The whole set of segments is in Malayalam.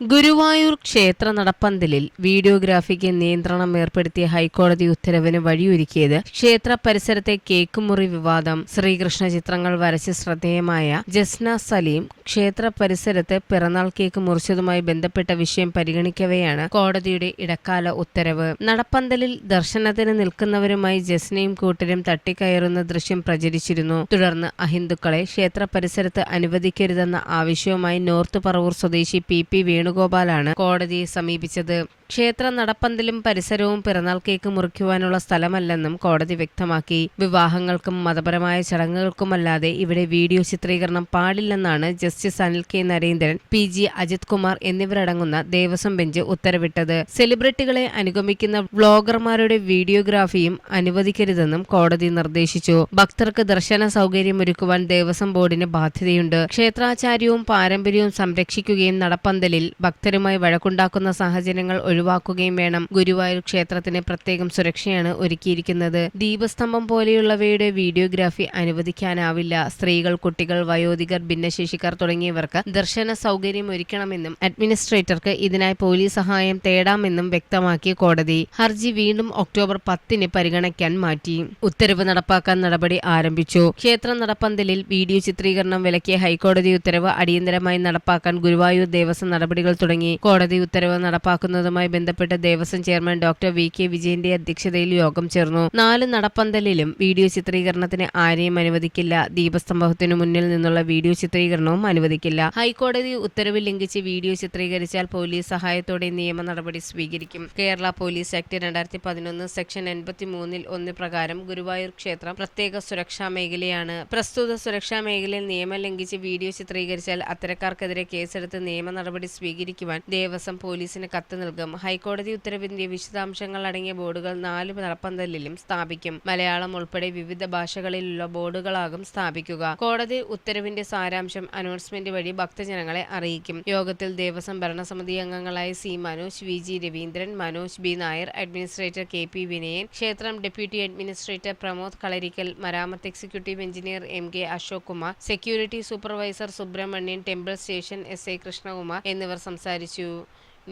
ഗുരുവായൂർ ക്ഷേത്ര നടപ്പന്തലിൽ വീഡിയോഗ്രാഫിക്ക് നിയന്ത്രണം ഏർപ്പെടുത്തിയ ഹൈക്കോടതി ഉത്തരവിന് വഴിയൊരുക്കിയത് ക്ഷേത്ര പരിസരത്തെ കേക്കുമുറി വിവാദം ശ്രീകൃഷ്ണ ചിത്രങ്ങൾ വരച്ച് ശ്രദ്ധേയമായ ജസ്ന സലീം ക്ഷേത്ര പരിസരത്ത് പിറന്നാൾ കേക്ക് മുറിച്ചതുമായി ബന്ധപ്പെട്ട വിഷയം പരിഗണിക്കവെയാണ് കോടതിയുടെ ഇടക്കാല ഉത്തരവ്. നടപ്പന്തലിൽ ദർശനത്തിന് നിൽക്കുന്നവരുമായി ജസ്നയും കൂട്ടരും തട്ടിക്കയറുന്ന ദൃശ്യം പ്രചരിച്ചിരുന്നു. തുടർന്ന് അഹിന്ദുക്കളെ ക്ഷേത്ര പരിസരത്ത് അനുവദിക്കരുതെന്ന ആവശ്യവുമായി നോർത്ത് പറവൂർ സ്വദേശി പി പി വേണുഗോപാലാണ് കോടതിയെ സമീപിച്ചത്. ക്ഷേത്ര നടപ്പന്തലും പരിസരവും പിറന്നാൾ കേക്ക് മുറിക്കുവാനുള്ള സ്ഥലമല്ലെന്നും കോടതി വ്യക്തമാക്കി. വിവാഹങ്ങൾക്കും മതപരമായ ചടങ്ങുകൾക്കുമല്ലാതെ ഇവിടെ വീഡിയോ ചിത്രീകരണം പാടില്ലെന്നാണ് justice Anil K. Narendran P. G. Ajith Kumar എന്നിവരടങ്ങുന്ന ദേവസ്വം ബെഞ്ച് ഉത്തരവിട്ടത്. സെലിബ്രിറ്റികളെ അനുഗമിക്കുന്ന വ്ളോഗർമാരുടെ വീഡിയോഗ്രാഫിയും അനുവദിക്കരുതെന്നും കോടതി നിർദ്ദേശിച്ചു. ഭക്തർക്ക് ദർശന സൗകര്യമൊരുക്കുവാൻ ദേവസ്വം ബോർഡിന് ബാധ്യതയുണ്ട്. ക്ഷേത്രാചാര്യവും പാരമ്പര്യവും സംരക്ഷിക്കുകയും നടപ്പന്തലിൽ ഭക്തരുമായി വഴക്കുണ്ടാക്കുന്ന സാഹചര്യങ്ങൾ ഒഴിവാക്കുകയും വേണം. ഗുരുവായൂർ ക്ഷേത്രത്തിന് പ്രത്യേകം സുരക്ഷയാണ് ഒരുക്കിയിരിക്കുന്നത്. ദീപസ്തംഭം പോലെയുള്ളവയുടെ വീഡിയോഗ്രാഫി അനുവദിക്കാനാവില്ല. സ്ത്രീകൾ കുട്ടികൾ വയോധികർ ഭിന്നശേഷിക്കാർ തുടങ്ങിയവർക്ക് ദർശന സൗകര്യം ഒരുക്കണമെന്നും അഡ്മിനിസ്ട്രേറ്റർക്ക് ഇതിനായി പോലീസ് സഹായം തേടാമെന്നും വ്യക്തമാക്കിയ കോടതി. ഹർജി വീണ്ടും ഒക്ടോബർ പത്തിന് പരിഗണിക്കാൻ മാറ്റി. ഉത്തരവ് നടപ്പാക്കാൻ നടപടി ആരംഭിച്ചു. ക്ഷേത്ര നടപ്പന്തലിൽ വീഡിയോ ചിത്രീകരണം വിലക്കിയ ഹൈക്കോടതി ഉത്തരവ് അടിയന്തരമായി നടപ്പാക്കാൻ ഗുരുവായൂർ ദേവസ്വം നടപടികൾ തുടങ്ങി. കോടതി ഉത്തരവ് നടപ്പാക്കുന്നതുമായി ബന്ധപ്പെട്ട് Devaswom chairman doctor V. K. വിജയന്റെ അധ്യക്ഷതയിൽ യോഗം ചേർന്നു. നാല് നടപ്പന്തലിലും വീഡിയോ ചിത്രീകരണത്തിന് ആരെയും അനുവദിക്കില്ല. ദീപസ്തംഭത്തിനു മുന്നിൽ നിന്നുള്ള വീഡിയോ ചിത്രീകരണവും അനുവദിക്കില്ല. ഹൈക്കോടതി ഉത്തരവ് ലംഘിച്ച് വീഡിയോ ചിത്രീകരിച്ചാൽ പോലീസ് സഹായത്തോടെ നിയമ നടപടി സ്വീകരിക്കും. കേരള പോലീസ് ആക്ട് രണ്ടായിരത്തി പതിനൊന്ന് സെക്ഷൻ എൺപത്തി മൂന്നിൽ ഒന്ന് പ്രകാരം ഗുരുവായൂർ ക്ഷേത്രം പ്രത്യേക സുരക്ഷാ മേഖലയാണ്. പ്രസ്തുത സുരക്ഷാ മേഖലയിൽ നിയമം ലംഘിച്ച് വീഡിയോ ചിത്രീകരിച്ചാൽ അത്തരക്കാർക്കെതിരെ കേസെടുത്ത് നിയമ നടപടി സ്വീകരിക്കുവാൻ ദേവസ്വം പോലീസിന് കത്ത് നൽകും. ഹൈക്കോടതി ഉത്തരവിന്റെ വിശദാംശങ്ങൾ അടങ്ങിയ ബോർഡുകൾ നാല് നടപ്പന്തലിലും സ്ഥാപിക്കും. മലയാളം ഉൾപ്പെടെ വിവിധ ഭാഷകളിലുള്ള ബോർഡുകളാകും സ്ഥാപിക്കുക. കോടതി ഉത്തരവിന്റെ സാരാംശം അനൗൺസ്മെന്റ് വഴി ഭക്തജനങ്ങളെ അറിയിക്കും. യോഗത്തിൽ ദേവസ്വം ഭരണസമിതി അംഗങ്ങളായ C Manoj V G Raveendran Manoj B Nair administrator K P Vinayan ക്ഷേത്രം deputy administrator Pramod Kalarikkal മരാമത്ത് executive engineer M K Ashok Kumar security supervisor Subramanian temple station S A Krishnakumar എന്നിവർ സംസാരിച്ചു.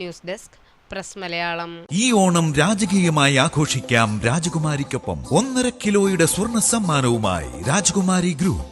News desk press Malayalam. ഈ ഓണം രാജകീയമായി ആഘോഷിക്കാം രാജകുമാരിക്കൊപ്പം. ഒന്നര കിലോയുടെ സ്വർണ സമ്മാനവുമായി Rajakumari group.